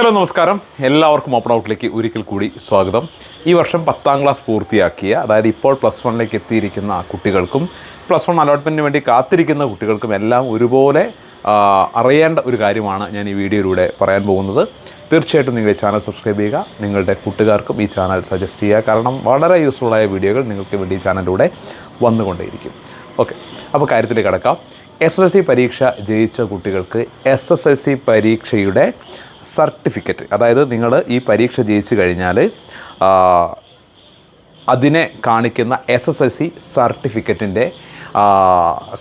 Hello നമസ്കാരം. എല്ലാവർക്കും open ഔട്ടിലേക്ക് ഒരിക്കൽ കൂടി സ്വാഗതം. ഈ വർഷം പത്താം ക്ലാസ് പൂർത്തിയാക്കിയ അതായത് ഇപ്പോൾ പ്ലസ് വണ്ണിലേക്ക് എത്തിയിരിക്കുന്ന കുട്ടികൾക്കും പ്ലസ് വൺ അലോട്ട്മെന്റിന് വേണ്ടി കാത്തിരിക്കുന്ന കുട്ടികൾക്കും എല്ലാം ഒരുപോലെ അറിയേണ്ട ഒരു കാര്യമാണ് ഞാൻ ഈ വീഡിയോയിലൂടെ പറയാൻ പോകുന്നത്. തീർച്ചയായിട്ടും നിങ്ങൾ ഈ ചാനൽ സബ്സ്ക്രൈബ് ചെയ്യുക. നിങ്ങളുടെ കൂട്ടുകാർക്കും ഈ ചാനൽ സജസ്റ്റ് ചെയ്യുക. കാരണം വളരെ യൂസ്ഫുള്ളായ വീഡിയോകൾ നിങ്ങൾക്ക് വേണ്ടി ഈ ചാനലിലൂടെ വന്നുകൊണ്ടേയിരിക്കും. ഓക്കെ അപ്പോൾ കാര്യത്തിലേക്ക് കടക്കാം. എസ് എൽ സി പരീക്ഷ ജയിച്ച കുട്ടികൾക്ക് എസ് എസ് എൽ സി പരീക്ഷയുടെ സർട്ടിഫിക്കറ്റ്. അതായത് നിങ്ങൾ ഈ പരീക്ഷ ജയിച്ചു കഴിഞ്ഞാൽ അതിനെ കാണിക്കുന്ന എസ് എസ് എൽ സി സർട്ടിഫിക്കറ്റിന്റെ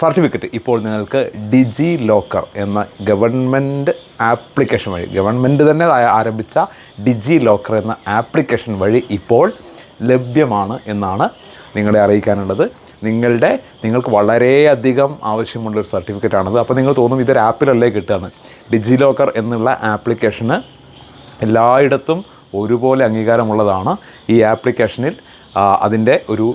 സർട്ടിഫിക്കറ്റ്. ഇപ്പോൾ നിങ്ങൾക്ക് ഡിജി ലോക്കർ എന്ന ഗവൺമെന്റ് ആപ്ലിക്കേഷൻ വഴി ഗവൺമെന്റ് തന്നെ ആരംഭിച്ച ഡിജി ലോക്കർ എന്ന ആപ്ലിക്കേഷൻ വഴി ഇപ്പോൾ ലഭ്യമാണ് എന്നാണ് നിങ്ങളെ അറിയിക്കാനുള്ളത്. നിങ്ങളുടെ നിങ്ങൾക്ക് വളരെയധികം ആവശ്യമുള്ളൊരു സർട്ടിഫിക്കറ്റാണത് അപ്പോൾ നിങ്ങൾ തോന്നും ഇതൊരു ആപ്പിലല്ലേ കിട്ടുകയെന്ന് ഡിജി ലോക്കർ എന്നുള്ള ആപ്ലിക്കേഷന് എല്ലായിടത്തും ഒരുപോലെ അംഗീകാരമുള്ളതാണ് ഈ ആപ്ലിക്കേഷനിൽ അതിന്റെ ഒരു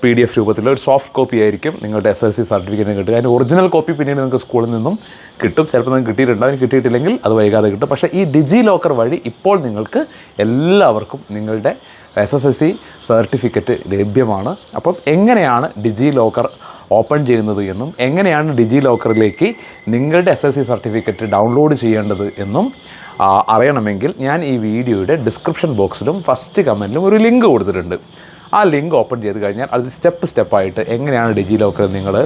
പി ഡി എഫ് രൂപത്തിൽ ഒരു സോഫ്റ്റ് കോപ്പി ആയിരിക്കും നിങ്ങളുടെ എസ് എൽ സി സർട്ടിഫിക്കറ്റിന് കിട്ടുക. അതിന്റെ ഒറിജിനൽ കോപ്പി പിന്നീട് നിങ്ങൾക്ക് സ്കൂളിൽ നിന്നും കിട്ടും. ചിലപ്പോൾ നിങ്ങൾക്ക് കിട്ടിയിട്ടുണ്ടാവും കിട്ടിയിട്ടില്ലെങ്കിൽ അത് വൈകാതെ കിട്ടും. പക്ഷേ ഈ ഡിജി ലോക്കർ വഴി ഇപ്പോൾ നിങ്ങൾക്ക് എല്ലാവർക്കും നിങ്ങളുടെ S S L C certificate ലഭ്യമാണ്. അപ്പം എങ്ങനെയാണ് ഡിജി ലോക്കർ ഓപ്പൺ ചെയ്യുന്നത് എന്നും എങ്ങനെയാണ് ഡിജി ലോക്കറിലേക്ക് നിങ്ങളുടെ S L C certificate download ചെയ്യേണ്ടത് എന്നും അറിയണമെങ്കിൽ ഞാൻ ഈ വീഡിയോയുടെ ഡിസ്ക്രിപ്ഷൻ ബോക്സിലും ഫസ്റ്റ് കമന്റിലും ഒരു ലിങ്ക് കൊടുത്തിട്ടുണ്ട്. ആ ലിങ്ക് ഓപ്പൺ ചെയ്ത് കഴിഞ്ഞാൽ അത് സ്റ്റെപ്പ് സ്റ്റെപ്പായിട്ട് എങ്ങനെയാണ് ഡിജി ലോക്കറിൽ നിങ്ങൾ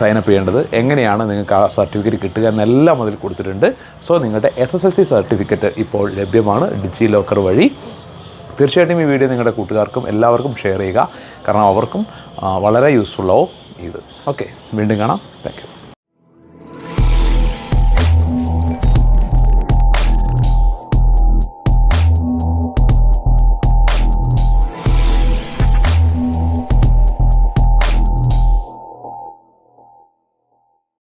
സൈനപ്പ് ചെയ്യേണ്ടത് എങ്ങനെയാണ് നിങ്ങൾക്ക് ആ സർട്ടിഫിക്കറ്റ് കിട്ടുക എന്നെല്ലാം അതിൽ കൊടുത്തിട്ടുണ്ട്. സോ നിങ്ങളുടെ S S L C certificate ഇപ്പോൾ ലഭ്യമാണ് ഡിജി ലോക്കർ വഴി. തീർച്ചയായിട്ടും ഈ വീഡിയോ നിങ്ങളുടെ കൂട്ടുകാർക്കും എല്ലാവർക്കും ഷെയർ ചെയ്യുക. കാരണം അവർക്കും വളരെ യൂസ്ഫുള്ളാവും ഇത്. ഓക്കെ വീണ്ടും കാണാം. Thank you